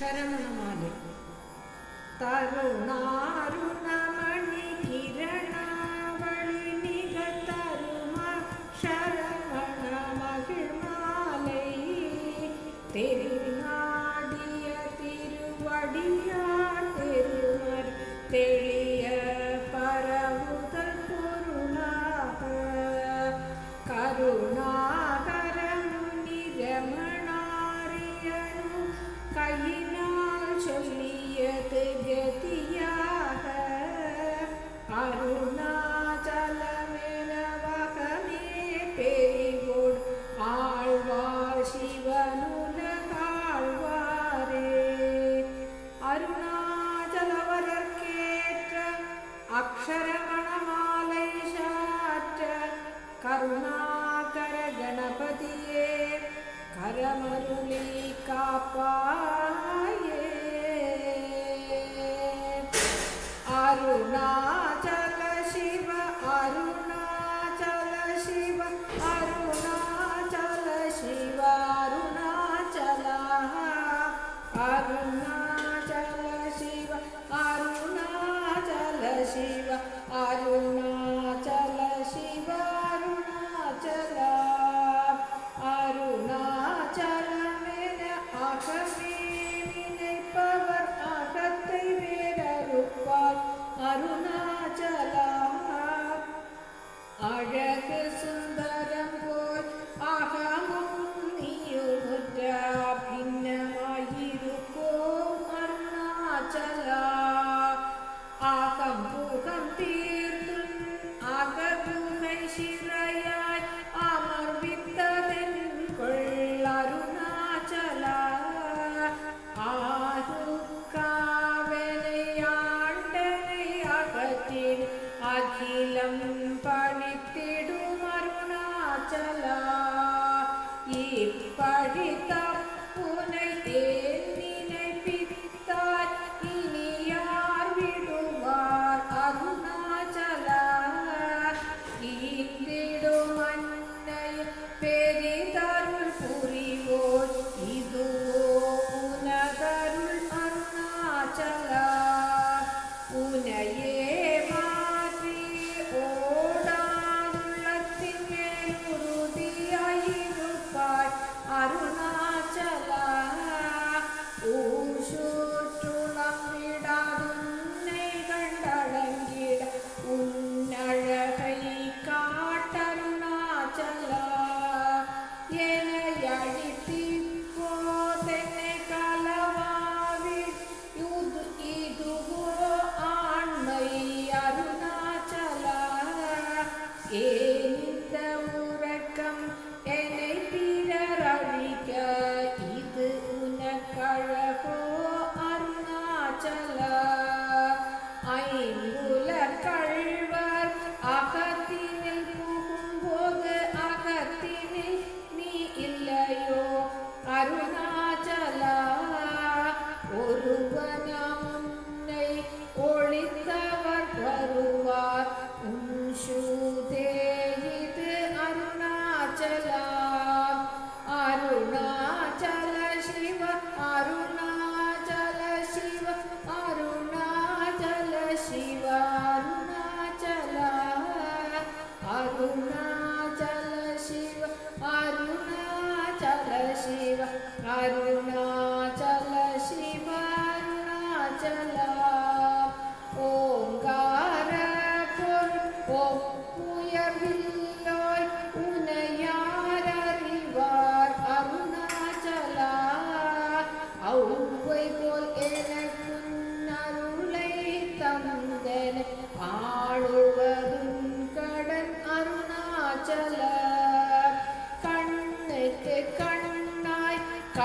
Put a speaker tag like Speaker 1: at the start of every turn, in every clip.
Speaker 1: சரவணமாலை தருணாருணமணி கிரணாவளி மிக தருமா சரவண மகிழ் மாலை தெரி ಶಿವನು ಅಕ್ಷರ பற்றி அகிலம் பணித்திடும் அருணாச்சலா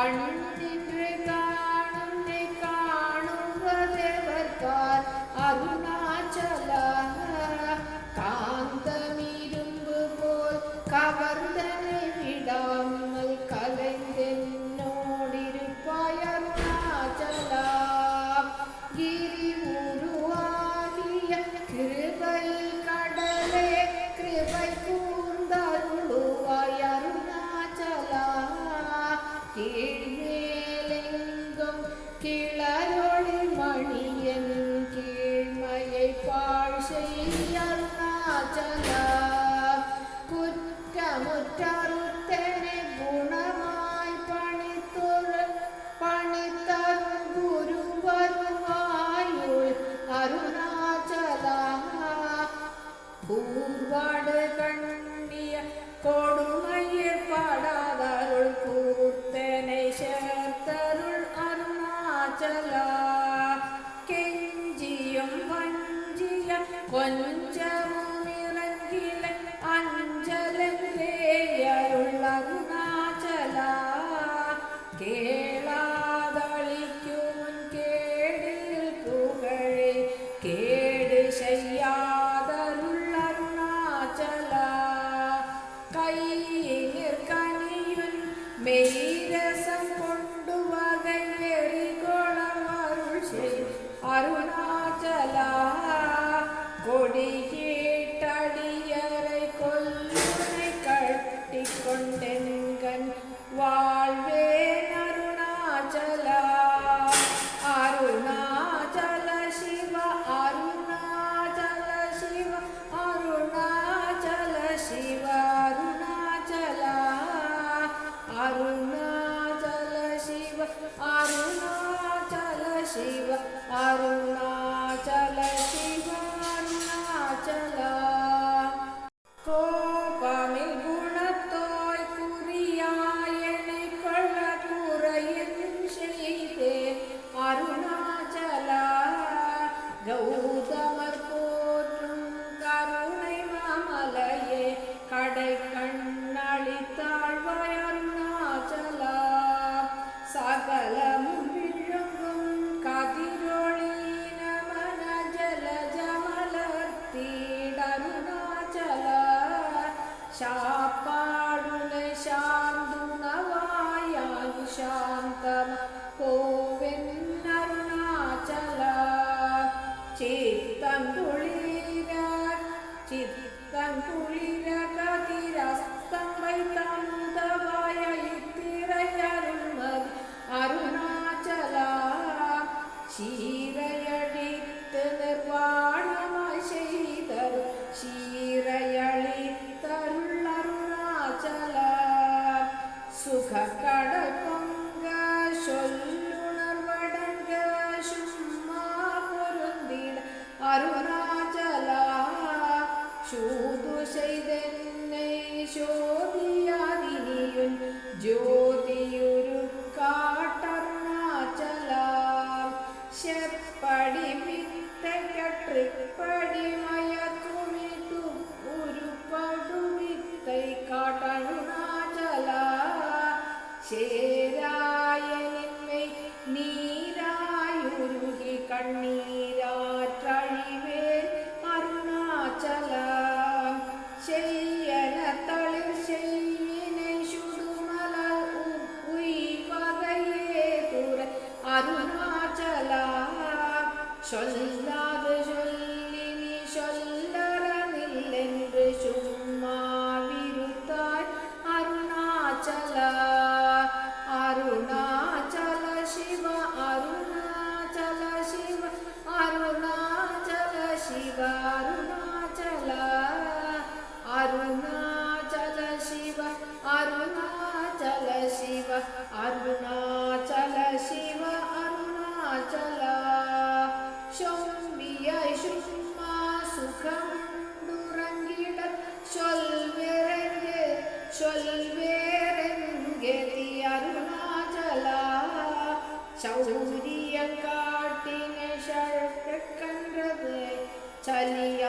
Speaker 1: கண்ணின்று காணுன்னை காணுவதெவர்கார் அருணாச்சல காந்தமிரும்பு போல் கவர்ந்தனை விடாமல் கலைந்தென்னோடிருப்பாய் அருணாச்சலா கிரி உருவாகிய கிருபை கடலே கிருபை கூர்ந்தருளுவாய் அருணாச்சலா. K 管家。Tucker. Yeah. കണ്ടുറങ്ങിട. ചൊൽവേറെ ചൊൽവേറെ അരുണാചല. ചൗര്യം കാട്ടിനെ ശഴക്കണ്ടത് ചലിയ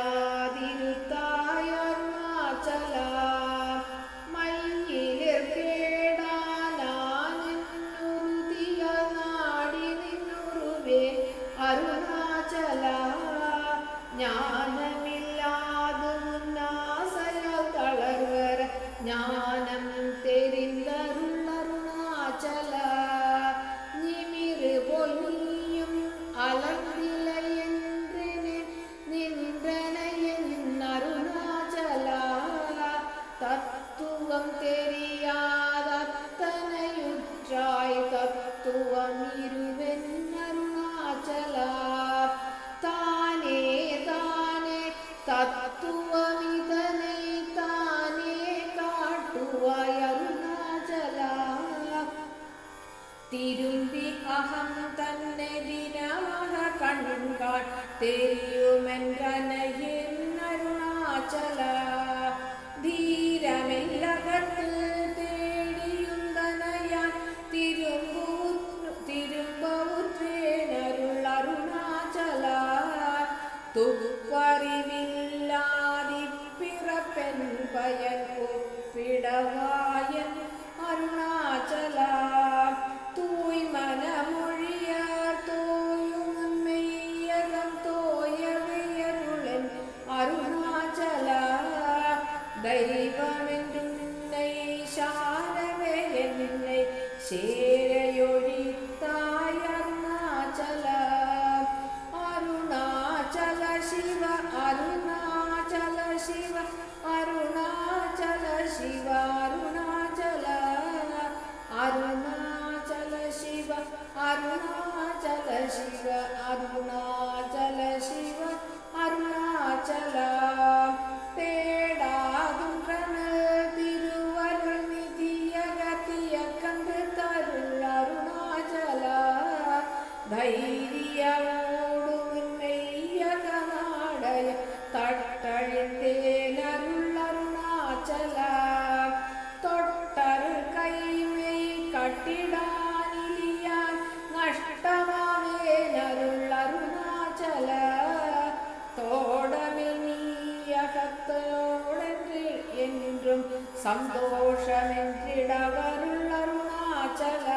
Speaker 1: സന്തോഷമെന്തിടവരുള്ളരുണാചല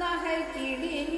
Speaker 1: നഹൈക്കിടിഞ്ഞ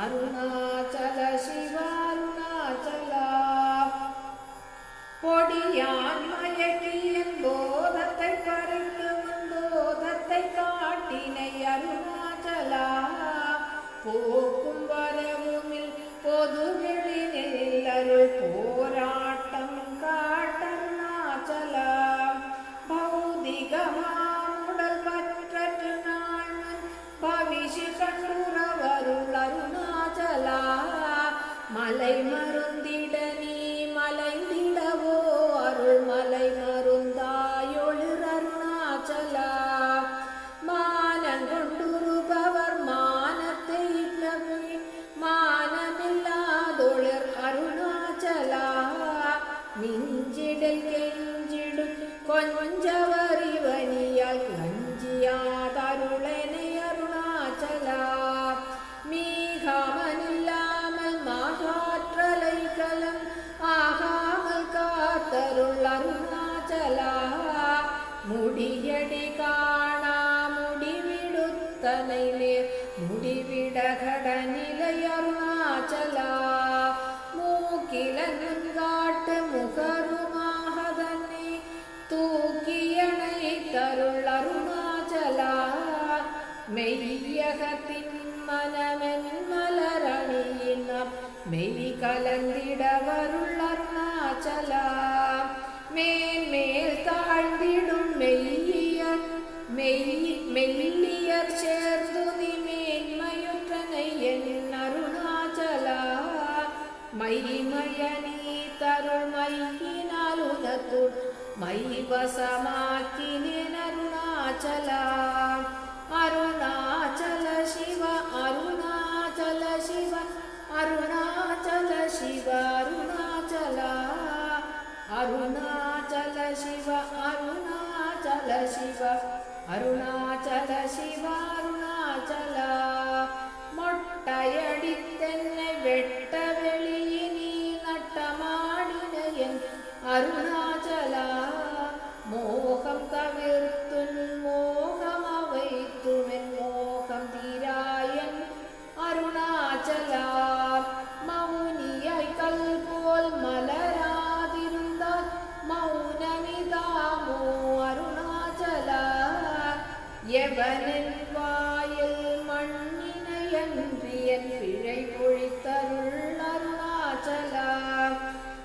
Speaker 1: Aruna. മെയ്യകത്തിൻ മനമെന്മലരണിയുന്ന മെയ് കലന്തിടവരുള്ളർണാചല മേന്മേൽ താഴ്ന്നിടും മെയ്യർ മെയ്യ് മെല്ലിയർ ചേർത്തു നിമേന്മയുറ്റനയ്യരുണാചല മൈമയനീ തരുൾ മയ്യിനാലുനത്തുൾ മൈ വസമാക്കി अरुणाचल शिव अरुणाचल शिव अरुणाचल शिवा अरुणाचल. मोटा अडिट्ट அன்றியன் பிழை பொழித்தருள் அருணாச்சலா.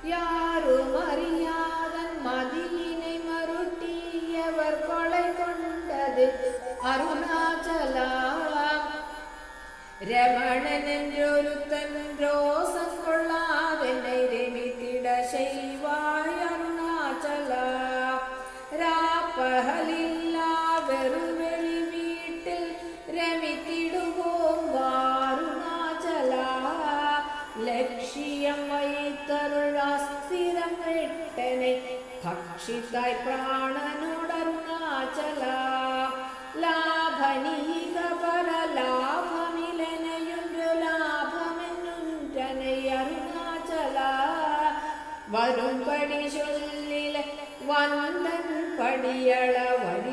Speaker 1: யாரும் அறியாதன் மதியினை மருட்டியவர் கொலை கொண்டது அருணாச்சலா. ரமணன் என்றொருத்தன் ரோசம் തൈ പ്രാണനുടരുണാചല. ലാഭനീക പരലാഭമിലനയുണ്ടു ലാഭമെന്നുണ്ടനയരുണാചല വരും പടി ചൊല്ലിലെ വന്ദൻ പടിയള വഴി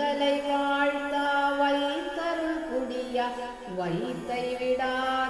Speaker 1: தலை வாழ்த்தா வைத்தருள் குடிய வைத்தை விடாத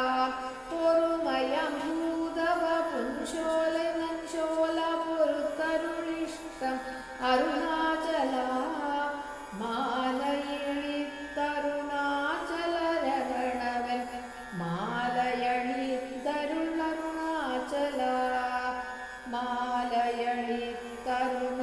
Speaker 1: मलयणि करुण।